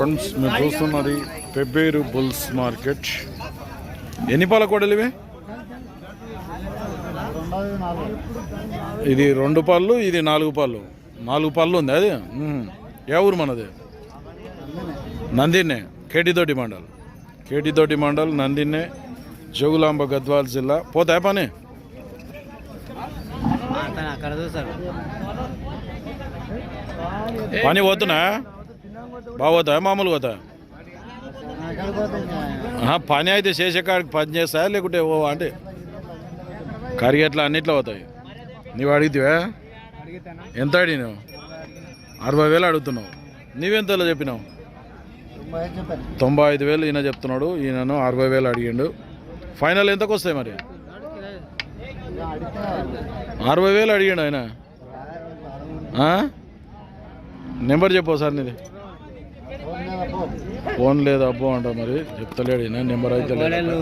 Friends మీరు చూస్తున్నది Pebbair bulls market. ఎన్ని పాల కోడలు ఇవి? ఇది రెండు పళ్ళు ఇది నాలుగు పళ్ళు. నాలుగు పళ్ళు ఉంది అది. ఏ ఊరు మనది? నందిన్నే కేటీతోటి మండల్. కేటీతోటి మండల్ నందిన్నే జోగులాంబ గద్వాల్ జిల్లా. పోతాయా పని? పని పోతున్నా? బాగా పోతాయా మామూలు పోతాయా ఆహా, పని అయితే చేసే కాడికి పని చేస్తాయా? లేకుంటే ఓ అంటే కరిగేట్లా అన్నిట్లో పోతాయి. నీవు అడిగితే ఎంత అడిగినావు? అరవై వేలు అడుగుతున్నావు. నువ్వెంతలో చెప్పినావు? తొంభై ఐదు వేలు ఈయన చెప్తున్నాడు. ఈయనను అరవై వేలు అడిగిండు. ఫైనల్ ఎంతకు వస్తాయి మరి? అరవై వేలు అడిగిండు ఆయన. నెంబర్ చెప్పు సార్ నీది. ఫోన్ లేదు అబ్బో అంట మరి చెప్తలేడు నెంబర్ అయితే లేదు.